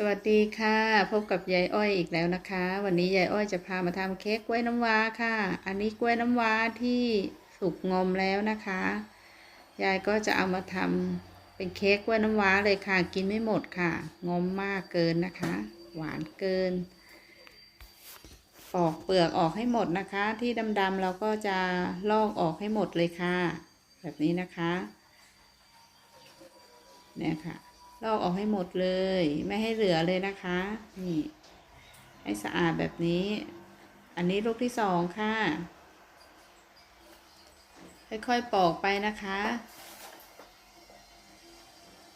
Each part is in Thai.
สวัสดีค่ะ พบกับยายอ้อยอีกแล้วนะคะ วันนี้ยายอ้อยจะพามาทำเค้กกล้วยน้ำว้าค่ะ อันนี้กล้วยน้ำว้าที่สุกงอมแล้วนะคะ ยายก็จะเอามาทำเป็นเค้กกล้วยน้ำว้าเลยค่ะ กินไม่หมดค่ะ งอมมากเกินนะคะ หวานเกิน ปอกเปลือกออกให้หมดนะคะ ที่ดำๆเราก็จะลอกออกให้หมดเลยค่ะ แบบนี้นะคะ เนี่ยค่ะ ลอกออกให้หมดเลย ไม่ให้เหลือเลยนะคะ นี่ ให้สะอาดแบบนี้ อันนี้ลูกที่สองค่ะ ค่อยๆปอกไปนะคะ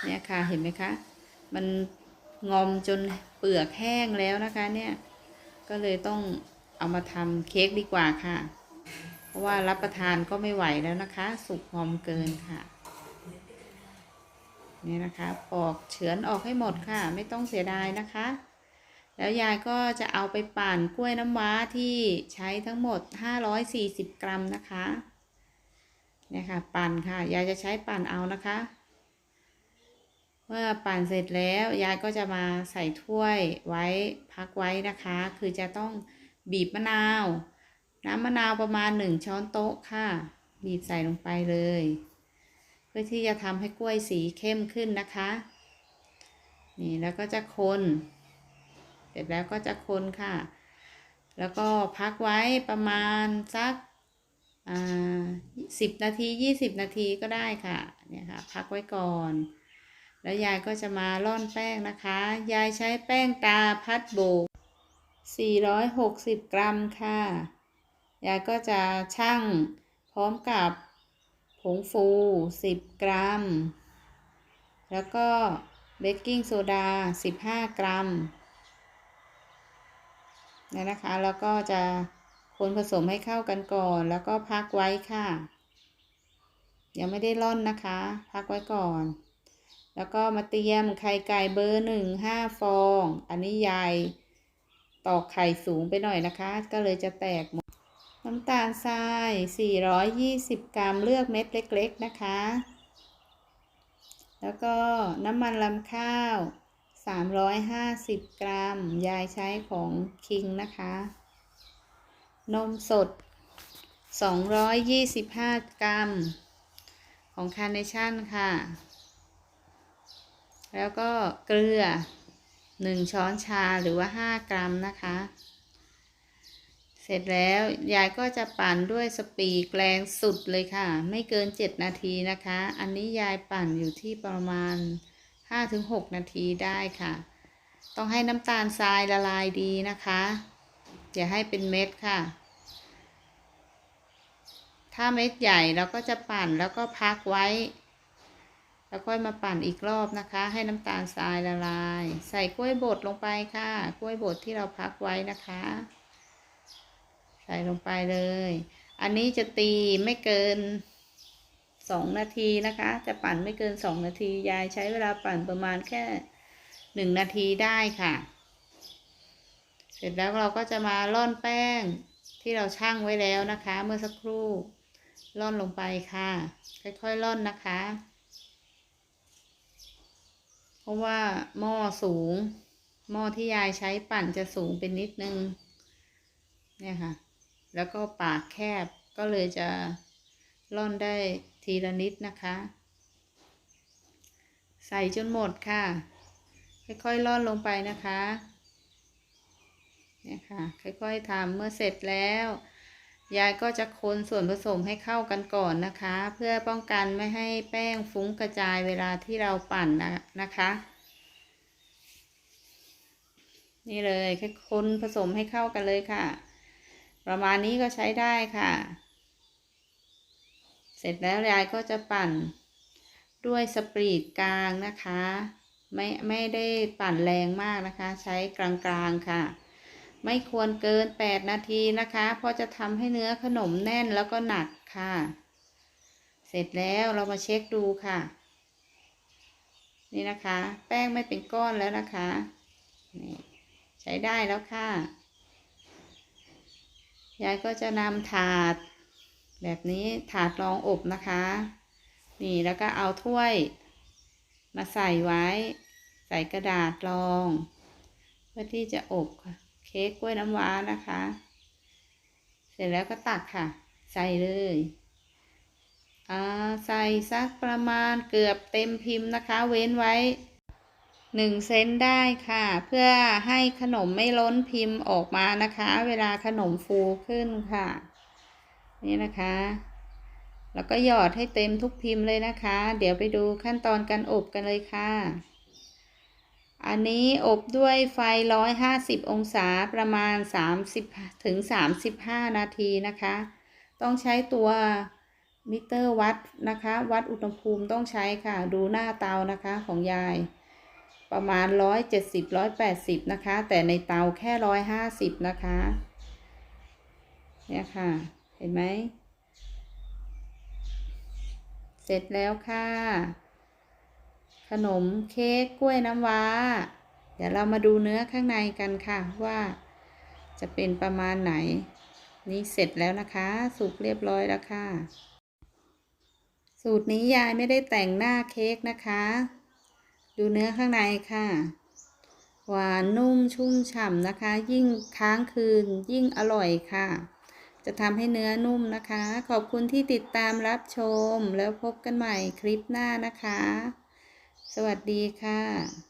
เนี่ยค่ะเห็นไหมคะ มันงอมจนเปลือกแห้งแล้วนะคะเนี่ย ก็เลยต้องเอามาทำเค้กดีกว่าค่ะ เพราะว่ารับประทานก็ไม่ไหวแล้วนะคะ สุกงอมเกินค่ะ นี่นะคะปอกเฉือนออกให้หมดค่ะ ไม่ต้องเสียดายนะคะ แล้วยายก็จะเอาไปปั่นกล้วยน้ำว้าที่ใช้ทั้งหมด 540 กรัมนะคะเนี่ยค่ะปั่นค่ะ ยายจะใช้ปั่นเอานะคะ เมื่อปั่นเสร็จแล้วยายก็จะมาใส่ถ้วยไว้พักไว้นะคะ คือจะต้องบีบมะนาว น้ำมะนาวประมาณ 1 ช้อนโต๊ะค่ะ บีบใส่ลงไปเลย เพื่อที่จะทำให้กล้วยสีเข้มขึ้นนะคะ นี่แล้วก็จะคน เสร็จแล้วก็จะคนค่ะ แล้วก็พักไว้ประมาณสักสิบนาทียี่สิบนาทีก็ได้ค่ะ เนี่ยค่ะ พักไว้ก่อน แล้วยายก็จะมาร่อนแป้งนะคะ ยายใช้แป้งตาพัดโบก460 กรัมค่ะ ยายก็จะชั่งพร้อมกับ ผงฟู 10 กรัม แล้วก็เบกกิ้งโซดา 15 กรัมนี่นะคะ แล้วก็จะคนผสมให้เข้ากันก่อน แล้วก็พักไว้ค่ะ ยังไม่ได้ร่อนนะคะ พักไว้ก่อน แล้วก็มาเตรียมไข่ไก่เบอร์หนึ่งห้าฟอง อันนี้ยายตอกไข่สูงไปหน่อยนะคะ ก็เลยจะแตกหมด น้ำตาลทราย 420 กรัม เลือกเม็ดเล็ก ๆ นะคะ แล้วก็น้ำมันลำข้าว 350 กรัม ยายใช้ของคิงนะคะ นมสด 225 กรัม ของคาร์เนชั่นค่ะ แล้วก็เกลือ 1 ช้อนชาหรือว่า 5 กรัมนะคะ ร็จแล้วยายก็จะปั่นด้วยสปีกแรงสุดเลยค่ะ ไม่เกิน 7 นาทีนะคะ อันนี้ยายปั่นอยู่ที่ประมาณ 5-6 นาทีได้ค่ะ ต้องให้น้ำตาลทรายละลายดีนะคะ อย่าให้เป็นเม็ดค่ะ ถ้าเม็ดใหญ่เราก็จะปั่นแล้วก็พักไว้ แล้วค่อยมาปั่นอีกรอบนะคะ ให้น้ำตาลทรายละลาย ใส่กล้วยบดลงไปค่ะ กล้วยบดที่เราพักไว้นะคะ ส่ลงไปเลย อันนี้จะตีไม่เกินสองนาทีนะคะ จะปั่นไม่เกินสองนาที ยายใช้เวลาปั่นประมาณแค่หนึ่งนาทีได้ค่ะ เสร็จแล้วเราก็จะมาร่อนแป้งที่เราชั่งไว้แล้วนะคะ เมื่อสักครู่ร่อนลงไปค่ะ ค่อยๆร่อนนะคะ เพราะว่าหม้อสูง หม้อที่ยายใช้ปั่นจะสูงเป็นนิดนึง เนี่ยค่ะ แล้วก็ปากแคบก็เลยจะร่อนได้ทีละนิดนะคะ ใส่จนหมดค่ะ ค่อยๆร่อนลงไปนะคะเนี่ยค่ะค่อยๆทำเมื่อเสร็จแล้ว ยายก็จะคนส่วนผสมให้เข้ากันก่อนนะคะ เพื่อป้องกันไม่ให้แป้งฟุ้งกระจายเวลาที่เราปั่นนะนะคะ นี่เลยค่อยคนผสมให้เข้ากันเลยค่ะ ประมาณนี้ก็ใช้ได้ค่ะ เสร็จแล้วยายก็จะปั่นด้วยสปรีดกลางนะคะ ไม่ไม่ได้ปั่นแรงมากนะคะ ใช้กลางๆค่ะ ไม่ควรเกิน 8 นาทีนะคะ เพราะจะทำให้เนื้อขนมแน่นแล้วก็หนักค่ะ เสร็จแล้วเรามาเช็คดูค่ะ นี่นะคะ แป้งไม่เป็นก้อนแล้วนะคะนี่ใช้ได้แล้วค่ะ ยายก็จะนำถาด แบบนี้ถาดรองอบนะคะ นี่แล้วก็เอาถ้วย มาใส่ไว้ ใส่กระดาษรอง เพื่อที่จะอบเค้กกล้วยน้ำว้านะคะ เสร็จแล้วก็ตักค่ะ ใส่เลยอ่าใส่สักประมาณเกือบเต็มพิมพ์นะคะ เว้นไว้ หนึ่งเซนได้ค่ะ เพื่อให้ขนมไม่ล้นพิมพ์ออกมานะคะ เวลาขนมฟูขึ้นค่ะ นี่นะคะ แล้วก็หยอดให้เต็มทุกพิมพ์เลยนะคะ เดี๋ยวไปดูขั้นตอนการอบกันเลยค่ะ อันนี้อบด้วยไฟ 150 องศาประมาณ 30ถึง35 นาทีนะคะ ต้องใช้ตัวมิเตอร์วัดนะคะ วัดอุณหภูมิต้องใช้ค่ะ ดูหน้าเตานะคะของยาย ประมาณ170 180นะคะ แต่ในเตาแค่150นะคะ เนี่ยค่ะ เห็นไหม เสร็จแล้วค่ะ ขนมเค้กกล้วยน้ำว้า เดี๋ยวเรามาดูเนื้อข้างในกันค่ะว่าจะเป็นประมาณไหน นี่เสร็จแล้วนะคะ สุกเรียบร้อยแล้วค่ะ สูตรนี้ยายไม่ได้แต่งหน้าเค้กนะคะ ดูเนื้อข้างในค่ะ หวานนุ่มชุ่มฉ่ำนะคะ ยิ่งค้างคืนยิ่งอร่อยค่ะ จะทำให้เนื้อนุ่มนะคะ ขอบคุณที่ติดตามรับชมแล้วพบกันใหม่คลิปหน้านะคะ สวัสดีค่ะ